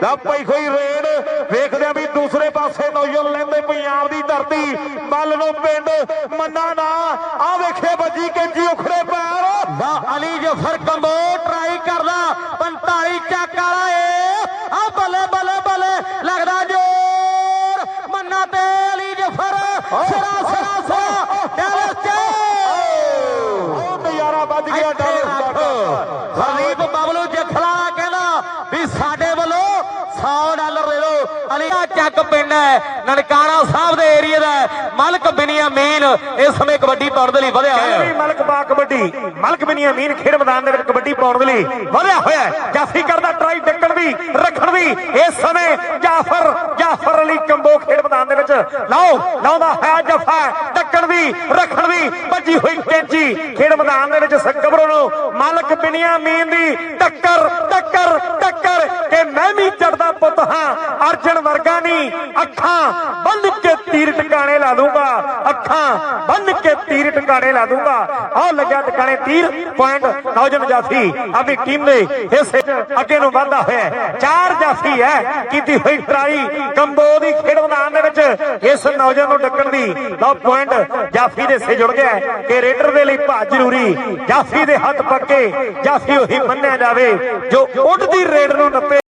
ਦਾ ਪਈ ਹੋਈ ਰੇਡ। ਵੇਖਦੇ ਆ ਵੀ ਦੂਸਰੇ ਪਾਸੇ ਨੌਜਵਾਨ ਲੈਂਦੇ ਪੰਜਾਬ ਦੀ ਧਰਤੀ। ਬੱਲ ਨੂੰ ਪਿੰਡ ਮੰਨਾ ਨਾ। ਆ ਵੇਖੇ ਵੱਜੀ ਕੈਂਚੀ ਉਖੜੇ ਪੈਰ। ਦਾ ਅਲੀ ਜਫਰ ਕੰਬੋ ਟਰਾਈ ਕਰਦਾ। 45 ਚੱਕ ਵਾਲਾ ਏ। ਆ ਬੱਲੇ ਬੱਲੇ ਬੱਲੇ। ਲੱਗਦਾ ਜੋਰ। ਮੰਨਾ ਤੇ ਅਲੀ ਜਫਰ। ਸਿਰਾ ਸਿਰਾ ਸਿਰਾ। ਡੈਲਸ ਚ। ਉਹ ਨਜ਼ਾਰਾ ਵੱਜ ਗਿਆ ਦਾ। ਹਰਦੀਪ ਡਾਲਰ ਦੇ ਦਿਓ ਅਲੀ ਦਾ ਚੱਕ ਪਿੰਡ ਹੈ ਨਨਕਾਣਾ ਸਾਹਿਬ ਦੇ ਏਰੀਆ ਦਾ। ਮਲਕ ਬਿਨੀਆਮੀਨ ਇਸ ਸਮੇਂ ਕਬੱਡੀ ਪਾਉਣ ਦੇ ਲਈ ਵਧਿਆ ਹੋਇਆ ਹੈ ਮਲਕ ਬਾ ਕਬੱਡੀ ਮਲਕ ਬਨੀਆਮੀਨ ਖੇਡ ਮੈਦਾਨ ਦੇ ਵਿੱਚ ਕਬੱਡੀ ਪਾਉਣ ਦੇ ਲਈ ਵਧਿਆ ਹੋਇਆ ਹੈ। ਜਾਫੀ ਕਰਦਾ ਟਰਾਈ ਡੱਕਣ ਦੀ ਰੱਖਣ ਦੀ ਇਸ ਸਮੇਂ ਜਾਫਰ ਜਾਫਰ ਅਲੀ ਕੰਬੋ ਖੇਡ ਮੈਦਾਨ ਦੇ ਵਿੱਚ ਲਾਓ ਲਾਉਂਦਾ ਹੈ ਜਫਾ ਡੱਕਣ ਦੀ ਰੱਖਣ ਦੀ ਭੱਜੀ ਹੋਈ ਕੈਂਚੀ ਖੇਡ ਮੈਦਾਨ ਦੇ ਵਿੱਚ ਸਕਬਰੋਂ ਨੂੰ ਮਲਕ ਬਨੀਆਮੀਨ ਦੀ ਟੱਕਰ ਟੱਕਰ ਟੱਕਰ ਹਾਂ, ਅਰਜਨ ਵਰਗਾ ਨਹੀਂ, ਅੱਖਾਂ ਬੰਨ ਕੇ ਤੀਰ ਟਿਕਾਣੇ ਲਾ ਦੂੰਗਾ, ਅੱਖਾਂ ਬੰਨ ਕੇ ਤੀਰ ਟਿਕਾਣੇ ਲਾ ਦੂੰਗਾ। ਆਹ ਲੱਗਿਆ ਟਿਕਾਣੇ ਤੀਰ ਪੁਆਇੰਟ ਨੌਜਵਾਨ ਜਾਫੀ ਆਪਣੀ ਟੀਮ ਦੇ ਹਿੱਸੇ ਅੱਗੇ ਨੂੰ ਵਧਦਾ ਹੋਇਆ ਚਾਰ ਜਾਫੀ ਹੈ, ਕੀਤੀ ਹੋਈ ਟਰਾਈ ਕੰਬੋ ਦੀ ਖੇਡ ਮੈਦਾਨ ਦੇ ਵਿੱਚ ਇਸ ਨੌਜਵਾਨ ਨੂੰ ਡੱਕਣ ਦੀ ਲਓ ਪੁਆਇੰਟ ਜਾਫੀ ਦੇ ਹਿੱਸੇ ਜੁੜ ਗਿਆ ਕਿ ਰੇਡਰ ਦੇ ਲਈ ਭਾ ਜ਼ਰੂਰੀ ਜਾਫੀ ਦੇ ਹੱਥ ਪੱਕੇ ਜਾਫੀ ਉਹੀ ਮੰਨਿਆ ਜਾਵੇ ਜੋ ਉੱਡਦੀ ਰੇਡ ਨੂੰ ਨੱਪੇ।